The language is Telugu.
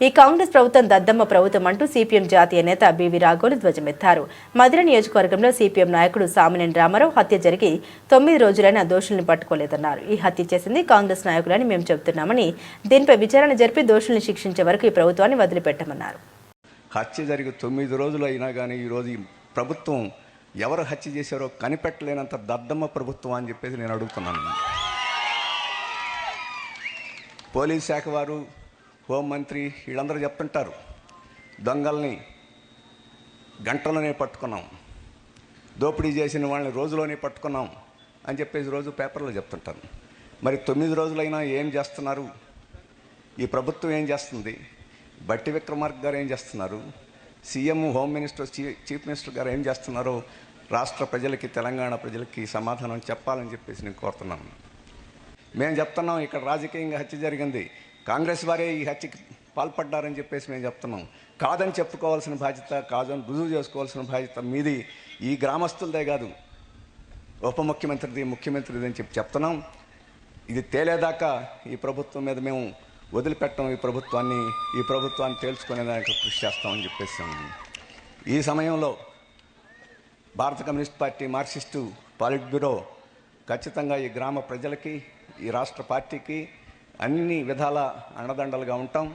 ఈ కాంగ్రెస్ ప్రభుత్వం దద్దమ్మ ప్రభుత్వం అంటూ సిపిఎం జాతీయ నేత బివి రాఘోలు ధ్వజమెత్తారు. మధుర నియోజకవర్గంలో సిపిఎం నాయకుడు సామినేని రామారావు హత్య జరిగి తొమ్మిది రోజులైన దోషుల్ని పట్టుకోలేదన్నారు. ఈ హత్య చేసింది కాంగ్రెస్ నాయకులని మేము చెబుతున్నామని దీనిపై విచారణ జరిపి దోషుల్ని శిక్షించే వరకు ఈ ప్రభుత్వాన్ని వదిలిపెట్టమన్నారు. హత్య జరిగి తొమ్మిది రోజులు అయినా కానీ ఈరోజు ఈ ప్రభుత్వం ఎవరు హత్య చేశారో కనిపెట్టలేనంత దద్దమ్మ ప్రభుత్వం అని చెప్పేసి నేను అడుగుతున్నాను. పోలీస్ శాఖ వారు హోంమంత్రి వీళ్ళందరూ చెప్తుంటారు దొంగల్ని గంటలోనే పట్టుకున్నాం దోపిడీ చేసిన వాళ్ళని రోజులోనే పట్టుకున్నాం అని చెప్పేసి రోజు పేపర్లో చెప్తుంటాను మరి తొమ్మిది రోజులైనా ఏం చేస్తున్నారు? ఈ ప్రభుత్వం ఏం చేస్తుంది? బట్టి విక్రమార్క్ గారు ఏం చేస్తున్నారు? సీఎం హోమ్ మినిస్టర్ చీ- చీఫ్ మినిస్టర్ గారు ఏం చేస్తున్నారో రాష్ట్ర ప్రజలకి తెలంగాణ ప్రజలకి సమాధానం చెప్పాలని చెప్పేసి నేను కోరుతున్నాను. మేము చెప్తున్నాం ఇక్కడ రాజకీయంగా హత్య జరిగింది. కాంగ్రెస్ వారే ఈ హత్యకి పాల్పడ్డారని చెప్పేసి మేము చెప్తున్నాం. కాదని చెప్పుకోవాల్సిన బాధ్యత కాదని రుజువు చేసుకోవాల్సిన బాధ్యత మీది. ఈ గ్రామస్తులదే కాదు. ఉప ముఖ్యమంత్రిది ముఖ్యమంత్రిది అని చెప్పి చెప్తున్నాం. ఇది తేలేదాకా ఈ ప్రభుత్వం మీద మేము వదిలిపెట్టడం ఈ ప్రభుత్వాన్ని ఈ ప్రభుత్వాన్ని తేల్చుకునేదానికి కృషి చేస్తామని చెప్పేసి ఈ సమయంలో భారత communist party Marxist politburo ఖచ్చితంగా ఈ గ్రామ ప్రజలకి ఈ రాష్ట్ర పార్టీకి అన్ని విధాల అండదండలుగా ఉంటాం.